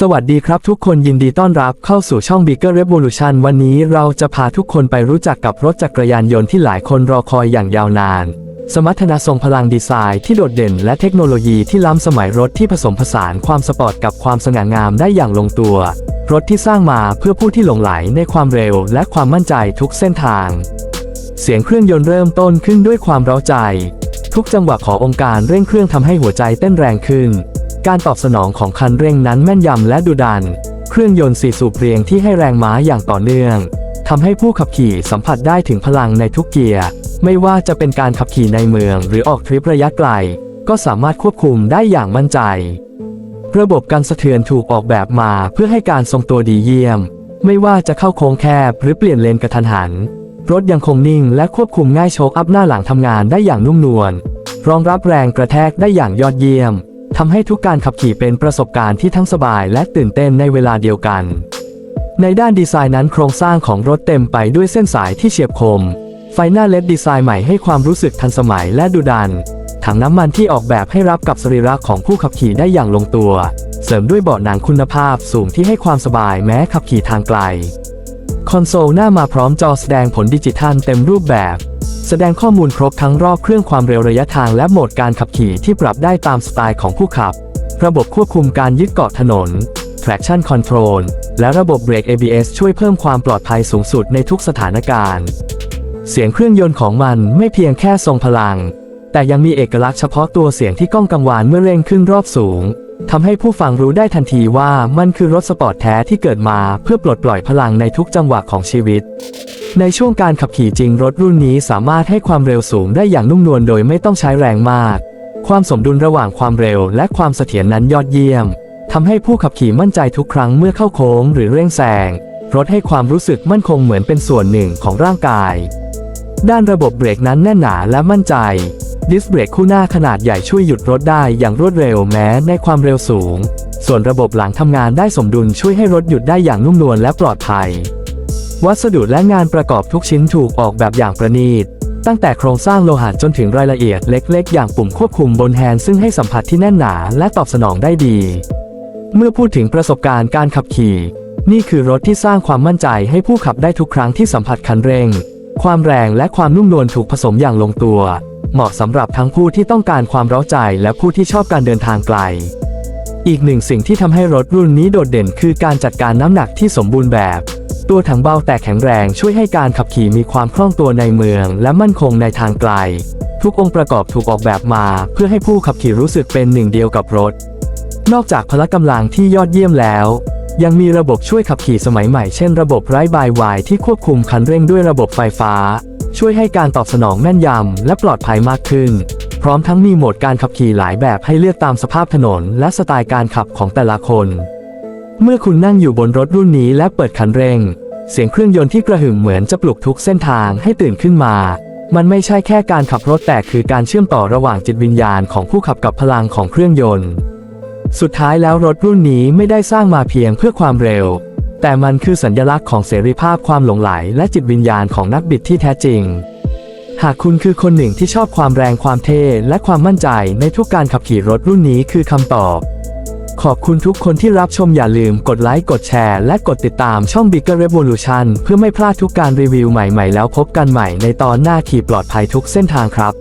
สวัสดีครับทุกคนยินดีต้อนรับเข้าสู่ช่อง Bigger Revolution วันนี้เราจะพาทุกคนไปรู้จักกับรถจักรยานยนต์ที่หลายคนรอคอยอย่างยาวนาน สมรรถนะทรงพลังดีไซน์ที่โดดเด่นและเทคโนโลยีที่ล้ำสมัยรถที่ผสมผสานความสปอร์ตกับความสง่างามได้อย่างลงตัว รถที่สร้างมาเพื่อผู้ที่หลงไหลในความเร็วและความมั่นใจทุกเส้นทาง เสียงเครื่องยนต์เริ่มต้นขึ้นด้วยความเร้าใจ ทุกจังหวะขององค์การเร่งเครื่องทำให้หัวใจเต้นแรงขึ้น การตอบสนองของคันเร่งนั้นแม่นยำและดุดัน เครื่องยนต์สี่สูบเรียงที่ให้แรงม้าอย่างต่อเนื่องทำให้ผู้ขับขี่สัมผัสได้ถึงพลังในทุกเกียร์ ไม่ว่าจะเป็นการขับขี่ในเมืองหรือออกทริประยะไกล ก็สามารถควบคุมได้อย่างมั่นใจ ระบบการสะเทือนถูกออกแบบมาเพื่อให้การทรงตัวดีเยี่ยม ไม่ว่าจะเข้าโค้งแคบหรือเปลี่ยนเลนกระทันหัน รถยังคงนิ่งและควบคุมง่ายโชคอัพหน้าหลังทำงานได้อย่างนุ่มนวล รองรับแรงกระแทกได้อย่างยอดเยี่ยม ทำให้ทุกการขับขี่เป็นประสบการณ์ที่ทั้งสบายและตื่นเต้นในเวลาเดียวกัน ในด้านดีไซน์นั้นโครงสร้างของรถเต็มไปด้วยเส้นสายที่เฉียบคม ไฟหน้าเลดดีไซน์ใหม่ให้ความรู้สึกทันสมัยและดุดัน ถังน้ำมันที่ออกแบบให้รับกับสรีระของผู้ขับขี่ได้อย่างลงตัว เสริมด้วยเบาะหนังคุณภาพสูงที่ให้ความสบายแม้ขับขี่ทางไกล คอนโซลหน้ามาพร้อมจอแสดงผลดิจิทัลเต็มรูปแบบ แสดงข้อมูลครบทั้งรอบเครื่องความเร็วระยะทางและโหมดการขับขี่ที่ปรับได้ตามสไตล์ของผู้ขับ ระบบควบคุมการยึดเกาะถนน traction control และระบบเบรก ABS ช่วยเพิ่มความปลอดภัยสูงสุดในทุกสถานการณ์ เสียงเครื่องยนต์ของมันไม่เพียงแค่ทรงพลัง แต่ยังมีเอกลักษณ์เฉพาะตัวเสียงที่ก้องกังวานเมื่อเร่งขึ้นรอบสูง ทำให้ผู้ฟังรู้ได้ทันทีว่ามันคือรถสปอร์ตแท้ที่เกิดมาเพื่อปลดปล่อยพลังในทุกจังหวะของชีวิต ในช่วงการขับขี่จริงรถรุ่นนี้สามารถให้ความเร็วสูงได้อย่างนุ่มนวลโดยไม่ต้องใช้แรงมาก ความสมดุลระหว่างความเร็วและความเสถียรนั้นยอดเยี่ยมทำให้ผู้ขับขี่มั่นใจทุกครั้งเมื่อเข้าโค้งหรือเร่งแซงรถให้ความรู้สึกมั่นคงเหมือนเป็นส่วนหนึ่งของร่างกาย ด้านระบบเบรกนั้นแน่นหนาและมั่นใจ ดิสเบรกคู่หน้าขนาดใหญ่ช่วยหยุดรถได้อย่างรวดเร็วแม้ในความเร็วสูง ส่วนระบบหลังทำงานได้สมดุลช่วยให้รถหยุดได้อย่างนุ่มนวลและปลอดภัย วัสดุและงานประกอบทุกชิ้นถูกออกแบบอย่างประณีต ตั้งแต่โครงสร้างโลหะจนถึงรายละเอียดเล็ก ๆ อย่างปุ่มควบคุมบนแฮนด์ซึ่งให้สัมผัสที่แน่นหนาและตอบสนองได้ดี เมื่อพูดถึงประสบการณ์การขับขี่ นี่คือรถที่สร้างความมั่นใจให้ผู้ขับได้ทุกครั้งที่สัมผัสคันเร่ง ความแรงและความนุ่มนวลถูกผสมอย่างลงตัว เหมาะสำหรับทั้งผู้ที่ต้องการความเร้าใจและผู้ที่ชอบการเดินทางไกล อีกหนึ่งสิ่งที่ทำให้รถรุ่นนี้โดดเด่นคือการจัดการน้ำหนักที่สมบูรณ์แบบ ตัวถังเบาแต่แข็งแรงช่วยให้การขับขี่มีความคล่องตัวในเมือง และมั่นคงในทางไกล ทุกองค์ประกอบถูกออกแบบมา เพื่อให้ผู้ขับขี่รู้สึกเป็นหนึ่งเดียวกับรถ นอกจากพละกำลังที่ยอดเยี่ยมแล้วยังมีระบบช่วยขับขี่สมัยใหม่เช่นระบบไร้บายวายที่ควบคุมคันเร่งด้วยระบบไฟฟ้า ช่วยให้การตอบสนองแม่นยำและปลอดภัยมากขึ้น พร้อมทั้งมีโหมดการขับขี่หลายแบบให้เลือกตามสภาพถนน และสไตล์การขับของแต่ละคน เมื่อคุณนั่งอยู่บนรถรุ่นนี้และเปิดคันเร่ง เสียงเครื่องยนต์ที่กระหึ่มเหมือนจะปลุกทุกเส้นทางให้ตื่นขึ้นมา มันไม่ใช่แค่การขับรถแต่คือการเชื่อมต่อระหว่างจิตวิญญาณของผู้ขับกับพลังของเครื่องยนต์ สุดท้ายแล้วรถรุ่นนี้ไม่ได้สร้างมาเพียงเพื่อความเร็ว แต่มันคือสัญลักษณ์ของเสรีภาพความหลงไหล และจิตวิญญาณของนักบิดที่แท้จริง หากคุณคือคนหนึ่งที่ชอบความแรงความเท่และความมั่นใจในทุกการขับขี่รถรุ่นนี้คือคำตอบ ขอบคุณทุกคนที่รับชมอย่าลืมกดไลค์กดแชร์และกดติดตามช่อง Bigger Revolution เพื่อไม่พลาดทุกการรีวิวใหม่ๆ แล้วพบกันใหม่ในตอนหน้าขี่ปลอดภัยทุกเส้นทางครับ